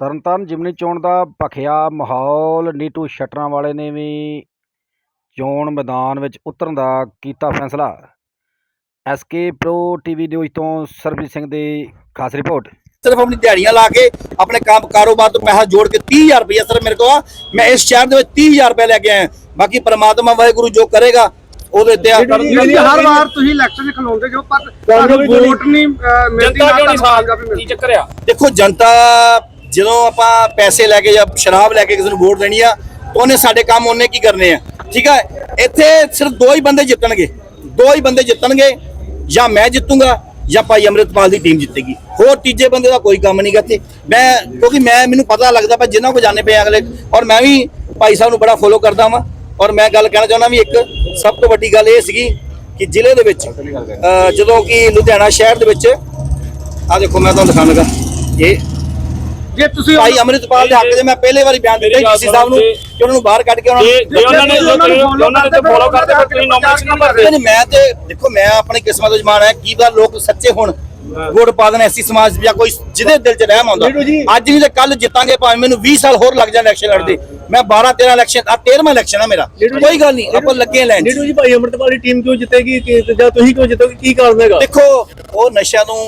ਤਰਨਤਾਰਨ ਜਿਮਨੀ ਚੋਣ ਦਾ ਭਖਿਆ ਮਾਹੌਲ ਨੀਟੂ ਸ਼ਟਰਾਂ ਵਾਲੇ ਨੇ ਵੀ ਚੋਣ ਮੈਦਾਨ ਵਿੱਚ ਉਤਰਨ ਦਾ ਕੀਤਾ ਫੈਸਲਾ। ਐਸਕੇ ਪ੍ਰੋ ਟੀਵੀ ਨਿਊਜ਼ ਤੋਂ ਸਰਬਜੀਤ ਸਿੰਘ ਦੀ ਖਾਸ ਰਿਪੋਰਟ। ਸਿਰਫ ਆਪਣੀ ਦਿਹਾੜੀਆਂ ਲਾ ਕੇ ਆਪਣੇ ਕੰਮ ਕਾਰੋਬਾਰ ਤੋਂ ਪੈਸਾ ਜੋੜ ਕੇ 30000 ਰੁਪਏ ਸਿਰਫ ਮੇਰੇ ਕੋਲ ਮੈਂ ਇਸ ਸ਼ਹਿਰ ਦੇ ਵਿੱਚ 30000 ਰੁਪਏ ਲੈ ਕੇ ਆਇਆ। ਬਾਕੀ ਪ੍ਰਮਾਤਮਾ ਵਾਹਿਗੁਰੂ ਜੋ ਕਰੇਗਾ ਉਹਦੇ ਤੇ ਹਰ ਵਾਰ ਤੁਸੀਂ ਇਲੈਕਸ਼ਨ ਖਲੋਂਦੇ ਜੋ ਪਰ ਵੋਟ ਨਹੀਂ। ਮਿਲਦੀ ਨਾ ਤੁਹਾਨੂੰ ਮਿਲਦੀ। ਚੱਕਰ ਆ? ਦੇਖੋ ਜਨਤਾ ਜਦੋਂ ਆਪਾਂ ਪੈਸੇ ਲੈ ਕੇ ਜਾਂ ਸ਼ਰਾਬ ਲੈ ਕੇ ਕਿਸੇ ਨੂੰ ਵੋਟ ਦੇਣੀ ਆ, ਤਾਂ ਉਹਨੇ ਸਾਡੇ ਕੰਮ ਉਹਨੇ ਕੀ ਕਰਨੇ ਆ? ਠੀਕ ਹੈ ਇੱਥੇ ਸਿਰਫ ਦੋ ਹੀ ਬੰਦੇ ਜਿੱਤਣਗੇ। ਦੋ ਹੀ ਬੰਦੇ ਜਿੱਤਣਗੇ, ਜਾਂ ਮੈਂ ਜਿੱਤੂੰਗਾ, ਜਾਂ ਭਾਈ ਅੰਮ੍ਰਿਤਪਾਲ ਦੀ ਟੀਮ ਜਿੱਤੇਗੀ। ਹੋਰ ਤੀਜੇ ਬੰਦੇ ਦਾ ਕੋਈ ਕੰਮ ਨਹੀਂ ਇੱਥੇ। ਮੈਂ, ਕਿਉਂਕਿ ਮੈਂ, ਮੈਨੂੰ ਪਤਾ ਲੱਗਦਾ ਮੈਂ ਜਿੰਨਾ ਕੋ ਜਾਣੇ ਪਏ ਅਗਲੇ, ਔਰ ਮੈਂ ਵੀ ਭਾਈ ਸਾਹਿਬ ਨੂੰ ਬੜਾ ਫੋਲੋ ਕਰਦਾ ਵਾਂ। ਔਰ ਮੈਂ ਗੱਲ ਕਹਿਣਾ ਚਾਹੁੰਦਾ ਵੀ ਇੱਕ ਸਭ ਤੋਂ ਵੱਡੀ ਗੱਲ ਇਹ ਸੀਗੀ ਕਿ ਜ਼ਿਲ੍ਹੇ ਦੇ ਵਿੱਚ ਜਦੋਂ ਕਿ ਲੁਧਿਆਣਾ ਸ਼ਹਿਰ ਦੇ ਵਿੱਚ ਆ ਦੇਖੋ ਮੈਂ ਤੁਹਾਨੂੰ ਦਿਖਾਣ ਲੱਗਾ, ਇਹ ਜੇ ਤੁਸੀਂ ਭਾਈ ਅੰਮ੍ਰਿਤਪਾਲ ਦੇ ਹੱਕ ਦੇ ਮੈਂ ਪਹਿਲੇ ਵਾਰੀ ਬਿਆਨ ਦਿੱਤਾ ਡੀਸੀ ਸਾਹਿਬ ਨੂੰ ਕਿ ਉਹਨਾਂ ਨੂੰ ਬਾਹਰ ਕੱਢ ਕੇ ਉਹਨਾਂ ਜੇ ਨੂੰ ਉਹਨਾਂ ਨੇ ਜੇ ਉਹਨਾਂ ਨੇ ਤੇ ਫੋਲੋ ਕਰਦੇ ਫਿਰ ਤੁਸੀਂ ਨੋਮੀਨੇਸ਼ਨ ਨਾ ਭਰਦੇ? ਨਹੀਂ, ਮੈਂ ਤੇ ਦੇਖੋ ਮੈਂ ਆਪਣੀ ਕਿਸਮਤ ਅਜਮਾਨ ਹੈ। ਕੀ ਪਤਾ ਲੋਕ ਸੱਚੇ ਹੋਣ। ਵੋਟ ਪਾ ਦੇਣ ਐਸੀ ਸਮਾਜ ਜਾਂ ਕੋਈ ਜਿਹਦੇ ਦਿਲ 'ਚ ਰਹਿਮ ਆਉਂਦਾ। ਅੱਜ ਨਹੀਂ ਤੇ ਕੱਲ ਜਿੱਤਾਂਗੇ ਭਾਵੇਂ ਮੈਨੂੰ 20 ਸਾਲ ਹੋਰ ਲੱਗ ਜਾਣ ਇਲੈਕਸ਼ਨ ਲੜਦੇ। ਮੈਂ 12 13 ਇਲੈਕਸ਼ਨ ਆ 13ਵਾਂ ਇਲੈਕਸ਼ਨ ਆ ਮੇਰਾ। ਕੋਈ ਗੱਲ ਨਹੀਂ ਆਪਾਂ ਲੱਗੇ ਲੈਣ। ਨੀਟੂ ਜੀ ਭਾਈ ਅੰਮ੍ਰਿਤਪਾਲ ਦੀ ਟੀਮ ਕਿਉਂ ਜਿੱਤੇਗੀ? ਜਾਂ ਤੁਸੀਂ ਕਿਉਂ ਜਿੱਤੋਗੇ? ਕੀ ਕਾਰਨ ਹੈਗਾ? ਦੇਖੋ ਉਹ ਨਸ਼ਿਆਂ ਨੂੰ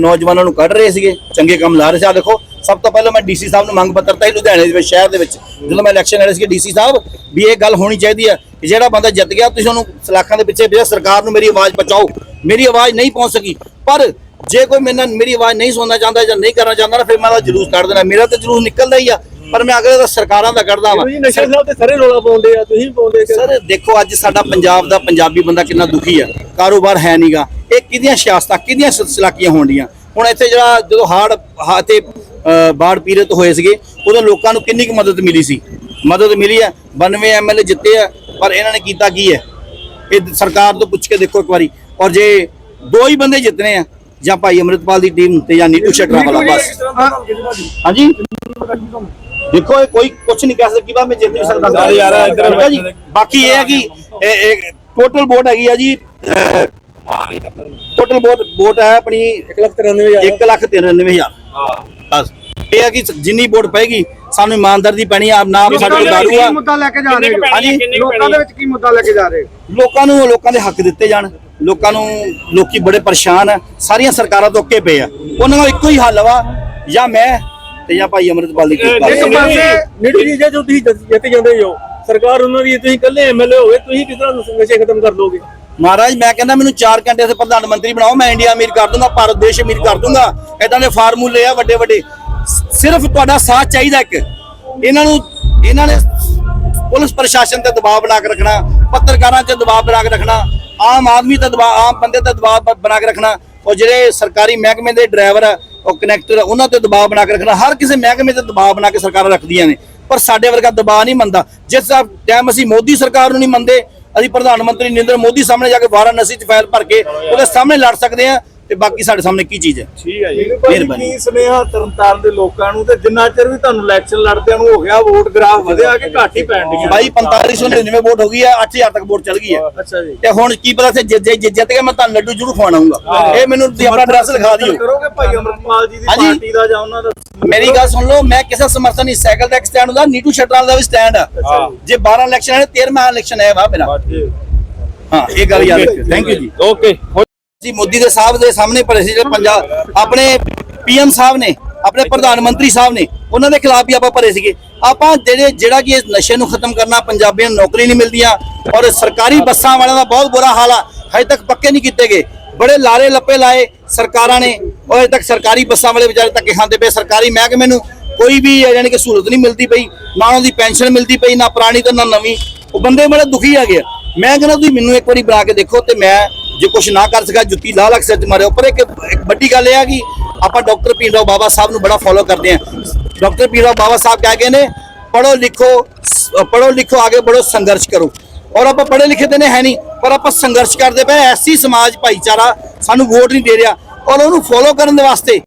ਨੌਜਵਾਨਾਂ ਨੂੰ ਕੱਢ ਰਹੇ ਸੀਗੇ ਚੰਗੇ ਕੰਮ ਲਾ ਰਹੇ ਸੀ। ਆ ਦੇਖੋ ਸਭ ਤੋਂ ਪਹਿਲਾਂ ਮੈਂ ਡੀਸੀ ਸਾਹਿਬ ਨੂੰ ਮੰਗ ਪੱਤਰ ਤਾਂ ਹੀ ਲੁਧਿਆਣੇ ਦੇ ਵਿੱਚ ਸ਼ਹਿਰ ਦੇ ਵਿੱਚ। ਜਦੋਂ ਮੈਂ ਇਲੈਕਸ਼ਨ ਲੜੇ ਸੀ ਡੀਸੀ ਸਾਹਿਬ ਵੀ ਇਹ ਗੱਲ ਹੋਣੀ ਚਾਹੀਦੀ ਹੈ ਕਿ ਜਿਹੜਾ ਬੰਦਾ ਜਿੱਤ ਗਿਆ ਤੁਸੀਂ ਉਹਨੂੰ ਸਲਾਖਾਂ ਦੇ ਪਿੱਛੇ ਭੇਜੋ ਸਰਕਾਰ ਨੂੰ ਮੇਰੀ ਆਵਾਜ਼ ਪਹੁੰਚਾਓ। ਮੇਰੀ ਆਵਾਜ਼ ਨਹੀਂ ਪਹੁੰਚ ਸਕੀ। ਪਰ ਜੇ ਕੋਈ ਮੇਰੇ ਨਾਲ ਮੇਰੀ ਆਵਾਜ਼ ਨਹੀਂ ਸੁਣਨਾ ਚਾਹੁੰਦਾ ਜਾਂ ਨਹੀਂ ਕਰਨਾ ਚਾਹੁੰਦਾ ਨਾ ਫਿਰ ਮੈਂ ਉਹਦਾ ਜਲੂਸ ਕੱਢ ਦੇਣਾ। ਮੇਰਾ ਤਾਂ ਜਲੂਸ ਨਿਕਲਦਾ ਹੀ ਆ। ਪਰ ਮੈਂ ਅਗਲੇ ਦਾ ਸਰਕਾਰਾਂ ਦਾ ਕੱਢਦਾ ਵਾਂ। ਜੀ ਨਸ਼ਾ ਸਾਹਿਬ ਤੇ ਸਾਰੇ ਰੋਲਾ ਪਾਉਂਦੇ ਆ ਤੁਸੀਂ ਪਾਉਂਦੇ ਸਰ ਦੇਖੋ ਅੱਜ ਸਾਡਾ ਪੰਜਾਬ ਦਾ ਪੰਜਾਬੀ ਬੰਦਾ ਕਿੰਨਾ ਦੁਖੀ ਹੈ ਕਾਰੋਬਾਰ ਹੈ ਨਹੀਂਗਾ ਇਹ ਕਿਹਦੀਆਂ ਸਿਆਸਤਾਂ ਕਿਹਦੀਆਂ ਸਲਾਕੀਆਂ ਹੋਣਡੀਆਂ? ਹੁਣ ਇੱਥੇ ਜਿਹੜਾ ਜਦੋਂ ਹਾੜ ਹਾ ਤੇ ਅ, ਬਾੜ ਪੀੜਤ ਹੋਏ ਸੀਗੇ ਉਦੋਂ ਲੋਕਾਂ ਨੂੰ ਕਿੰਨੀ ਕੁ ਮਦਦ ਮਿਲੀ ਸੀ? ਮਦਦ ਮਿਲੀ ਹੈ 92 ਐਮਐਲਏ ਜਿੱਤੇ ਆ ਪਰ ਇਹਨਾਂ ਨੇ ਕੀਤਾ ਕੀ ਹੈ ਇਹ ਸਰਕਾਰ ਤੋਂ ਪੁੱਛ ਕੇ ਦੇਖੋ ਇੱਕ ਵਾਰੀ। ਔਰ ਜੇ ਦੋ ਹੀ ਬੰਦੇ ਜਿੱਤਨੇ ਆ ਜਾਂ ਭਾਈ ਅੰਮ੍ਰਿਤਪਾਲ ਦੀ ਟੀਮ ਤੇ ਜਾਂ ਨੀਟੂ ਸ਼ਟਰਾ ਵਾਲਾ ਬਸ। ਹਾਂਜੀ? ਦੇਖੋ ਇਹ ਕੋਈ ਕੁਝ ਨਹੀਂ ਕਹਿ ਸਕਦਾ ਮੈਂ ਜਿੱਤ ਨਹੀਂ ਸਕਦਾ ਯਾਰ, ਇੱਧਰ ਜੀ। ਬਾਕੀ ਇਹ ਹੈ ਕਿ ਇਹ ਟੋਟਲ ਵੋਟ ਹੈਗੀ ਆ ਜੀ ਟੋਟਲ ਵੋਟ ਵੋਟ ਹੈ ਆਪਣੀ 193000 1 ਲੱਖ 93000 ਬਸ। ਇਹ ਹੈ ਕਿ ਜਿੰਨੀ ਵੋਟ ਪਏਗੀ ਸਾਨੂੰ ਇਮਾਨਦਾਰ ਦੀ ਪੈਣੀ ਆ ਨਾਮ ਸਾਡੇ ਕੋਲ ਦਾਰੂ ਆ। ਕੀ ਮੁੱਦਾ ਲੈ ਕੇ ਜਾ ਰਹੇ ਹੋ? ਹਾਂਜੀ। ਲੋਕਾਂ ਦੇ ਵਿੱਚ ਕੀ ਮੁੱਦਾ ਲੈ ਕੇ ਜਾ ਰਹੇ ਹੋ? ਲੋਕਾਂ ਨੂੰ ਲੋਕਾਂ ਦੇ ਹੱਕ ਦਿੱਤੇ ਜਾਣ। ਲੋਕਾਂ ਨੂੰ ਲੋਕੀ ਬੜੇ ਪਰੇਸ਼ਾਨ ਆ। ਸਾਰੀਆਂ ਸਰਕਾਰਾਂ ਤੋਂ ਅੱਕੇ ਪਏ ਆ। ਉਹਨਾਂ ਦਾ ਇੱਕੋ ਹੀ ਹੱਲ ਵਾ ਜਾਂ ਮੈਂ ਤੇ ਜਾਂ ਭਾਈ ਅੰਮ੍ਰਿਤਪਾਲ ਦੀ ਕਿਰਪਾ ਇੱਕ ਪਾਸੇ ਨੀਟੂ ਜੀ ਜੇ ਤੁਸੀਂ ਜਿੱਤ ਜਾਂਦੇ ਹੋ ਸਰਕਾਰ ਉਹਨਾਂ ਦੀ ਤੁਸੀਂ ਇਕੱਲੇ ਐਮਐਲਏ ਹੋਵੇ ਤੁਸੀਂ ਕਿਸ ਤਰ੍ਹਾਂ ਨਸ਼ੇ ਖਤਮ ਕਰ ਦੋਗੇ? ਮਹਾਰਾਜ ਮੈਂ ਕਹਿੰਦਾ ਮੈਨੂੰ 4 ਘੰਟੇ ਦੇ ਪ੍ਰਧਾਨ ਮੰਤਰੀ ਬਣਾਓ ਮੈਂ ਇੰਡੀਆ ਅਮੀਰ ਕਰ ਦੂੰਗਾ ਭਾਰਤ ਦੇਸ਼ ਅਮੀਰ ਕਰ ਦੂੰਗਾ। ਇਦਾਂ ਦੇ ਫਾਰਮੂਲੇ ਆ ਵੱਡੇ ਵੱਡੇ। ਸ- ਸਿਰਫ ਤੁਹਾਡਾ ਸਾਥ ਚਾਹੀਦਾ ਇੱਕ। ਇਹਨਾਂ ਨੂੰ ਇਹਨਾਂ ਨੇ ਪੁਲਿਸ ਪ੍ਰਸ਼ਾਸਨ ਤੇ ਦਬਾਅ ਬਣਾ ਕੇ ਰੱਖਣਾ ਪੱਤਰਕਾਰਾਂ ਤੇ ਦਬਾਅ ਬਣਾ ਕੇ ਰੱਖਣਾ ਆਮ ਆਦਮੀ ਤੇ ਦਬਾਅ ਆਮ ਬੰਦੇ ਤੇ ਦਬਾਅ ਬਣਾ ਕੇ ਰੱਖਣਾ। ਉਹ ਜਿਹੜੇ ਸਰਕਾਰੀ ਮਹਿਕਮੇ ਦੇ ਡਰਾਈਵਰ ਆ ਉਹ ਕਨੈਕਟਰ ਉਹਨਾਂ ਤੇ ਦਬਾਅ ਬਣਾ ਕੇ ਰੱਖਣਾ। ਹਰ ਕਿਸੇ ਮਹਿਕਮੇ ਤੇ ਦਬਾਅ ਬਣਾ ਕੇ ਸਰਕਾਰਾਂ ਰੱਖਦੀਆਂ ਨੇ। ਪਰ ਸਾਡੇ ਵਰਗਾ ਦਬਾਅ ਨਹੀਂ ਮੰਨਦਾ। ਜਿਸ ਟਾਈਮ ਅਸੀਂ ਮੋਦੀ ਸਰਕਾਰ ਨੂੰ ਨਹੀਂ ਮੰਨਦੇ, ਅਸੀਂ ਪ੍ਰਧਾਨ ਮੰਤਰੀ ਨਰਿੰਦਰ ਮੋਦੀ ਸਾਹਮਣੇ ਜਾ ਕੇ ਵਾਰਾਣਸੀ ਚ ਫਾਈਲ ਭਰ ਕੇ ਉਹਦੇ ਸਾਹਮਣੇ ਲੜ ਸਕਦੇ ਆ ਤੇ ਬਾਕੀ ਸਾਡੇ ਸਾਹਮਣੇ ਕੀ ਚੀਜ਼ ਹੈ? ਠੀਕ ਹੈ ਜੀ। ਮਿਹਰਬਾਨੀ। ਕੀ ਸੁਨੇਹਾ ਤਰਨਤਾਰਨ ਦੇ ਲੋਕਾਂ ਨੂੰ ਤੇ ਜਿੰਨਾ ਚਿਰ ਵੀ ਤੁਹਾਨੂੰ ਇਲੈਕਸ਼ਨ ਲੜਦਿਆਂ ਨੂੰ ਹੋ ਗਿਆ ਵੋਟ ਗ੍ਰਾਫ ਵਧਿਆ ਕਿ ਘੱਟ ਹੀ ਪੈਣ ਡੀਆਂ ਬਾਈ 4599 ਵੋਟ ਹੋ ਗਈ ਹੈ 8000 ਤੱਕ ਵੋਟ ਚਲ ਗਈ ਹੈ। ਅੱਛਾ ਜੀ। ਤੇ ਹੁਣ ਕੀ ਪਤਾ ਸੇ ਜਿੱਤ ਜਿੱਤ ਜਿੱਤ ਕੇ ਮੈਂ ਤੁਹਾਨੂੰ ਲੱਡੂ ਜ਼ਰੂਰ ਖਵਾਉਣਾਗਾ ਇਹ ਮੈਨੂੰ ਤੁਸੀਂ ਆਪਣਾ ਐਡਰੈਸ ਲਿਖਾ ਦਿਓ। ਕਰੋਗੇ ਭਾਈ ਅਮਰਪਾਲ ਜੀ ਦੀ ਹਾਂਜੀ। ਪਾਰਟੀ ਦਾ ਜਾਂ ਉਹਨਾਂ ਦਾ? ਮੇਰੀ ਗੱਲ ਸੁਣ ਲਓ ਮੈਂ ਕਿਸੇ ਸਮਰਥਨ ਨਹੀਂ ਸਾਈਕਲ ਦਾ ਸਟੈਂਡ ਹੁੰਦਾ ਨੀਟੂ ਸ਼ਟਰਾਂ ਦਾ ਵੀ ਸਟੈਂਡ ਆ। ਜੇ। 12 ਇਲੈਕਸ਼ਨ ਹੈ 13ਵਾਂ ਇਲੈਕਸ਼ਨ ਹੈ ਵਾ ਮੇਰਾ। ਹਾਂ ਇਹ ਗੱਲ ਯਾਦ ਰੱਖਿਓ। ਥੈਂਕ ਯੂ ਜੀ। ਓਕੇ ਜੀ, ਮੋਦੀ ਦੇ ਸਾਹਿਬ ਦੇ ਸਾਹਮਣੇ ਭਰੇ ਸੀ ਜਿਹੜੇ ਪੰਜਾਬ ਆਪਣੇ ਪੀਐਮ ਸਾਹਿਬ ਨੇ, ਆਪਣੇ ਪ੍ਰਧਾਨ ਮੰਤਰੀ ਸਾਹਿਬ ਨੇ, ਉਹਨਾਂ ਦੇ ਖਿਲਾਫ ਵੀ ਆਪਾਂ ਭਰੇ ਸੀਗੇ। ਆਪਾਂ ਜਿਹੜੇ ਜਿਹੜਾ ਕਿ ਇਸ ਨਸ਼ੇ ਨੂੰ ਖਤਮ ਕਰਨਾ ਪੰਜਾਬੀਆਂ ਨੂੰ ਨੌਕਰੀ ਨਹੀਂ ਮਿਲਦੀਆਂ ਔਰ ਸਰਕਾਰੀ ਬੱਸਾਂ ਵਾਲਿਆਂ ਦਾ ਬਹੁਤ ਬੁਰਾ ਹਾਲ ਆ, ਹਜੇ ਤੱਕ ਪੱਕੇ ਨਹੀਂ ਕੀਤੇ ਗਏ। ਬੜੇ ਲਾਰੇ ਲੱਪੇ ਲਾਏ ਸਰਕਾਰਾਂ ਨੇ ਔਰ ਹਜੇ ਤੱਕ ਸਰਕਾਰੀ ਬੱਸਾਂ ਵਾਲੇ ਵਿਚਾਰੇ ਧੱਕੇ ਖਾਂਦੇ ਪਏ। ਸਰਕਾਰੀ ਮਹਿਕਮੇ ਨੂੰ ਕੋਈ ਵੀ, ਯਾਨੀ ਕਿ ਸਹੂਲਤ ਨਹੀਂ ਮਿਲਦੀ ਪਈ, ਨਾ ਉਹਨਾਂ ਦੀ ਪੈਨਸ਼ਨ ਮਿਲਦੀ ਪਈ, ਨਾ ਪੁਰਾਣੀ ਤੇ ਨਾ ਨਵੀਂ। ਉਹ ਬੰਦੇ ਬੜੇ ਦੁਖੀ ਆ। ਗਏ ਮੈਂ ਕਹਿੰਦਾ ਤੁਸੀਂ ਮੈਨੂੰ ਇੱਕ ਵਾਰੀ ਬੁਲਾ ਕੇ ਦੇਖੋ ਤੇ ਮੈਂ ਜੇ ਕੁਝ ਨਾ ਕਰ ਸਕਾ ਜੁੱਤੀ ਲਾ ਲੱਗ ਸਿਰ 'ਚ ਮਾਰਿਓ ਪਰ ਇੱਕ ਇੱਕ ਵੱਡੀ ਗੱਲ ਇਹ ਆ ਕਿ ਆਪਾਂ ਡਾਕਟਰ ਭੀਮਰਾਓ ਬਾਬਾ ਸਾਹਿਬ ਨੂੰ ਬੜਾ ਫੋਲੋ ਕਰਦੇ ਹਾਂ। ਡਾਕਟਰ ਭੀਮਰਾਓ ਬਾਬਾ ਸਾਹਿਬ ਕਹਿ ਗਏ ਨੇ? ਪੜੋ ਲਿਖੋ, ਸ- ਪੜੋ ਲਿਖੋ, ਆਗੇ ਬੜੋ ਸੰਘਰਸ਼ ਕਰੋ। ਔਰ ਆਪਾਂ ਪੜ੍ਹੇ ਲਿਖੇ ਤੇ ਨੇ ਹੈ ਨਹੀਂ, ਪਰ ਆਪਾਂ ਸੰਘਰਸ਼ ਕਰਦੇ ਪਏ ਐਸੀ ਸਮਾਜ ਭਾਈਚਾਰਾ ਸਾਨੂੰ ਵੋਟ ਨਹੀਂ ਦੇ ਰਿਹਾ। ਔਰ ਉਹਨੂੰ ਫੋਲੋ ਕਰਨ ਦੇ ਵਾਸਤੇ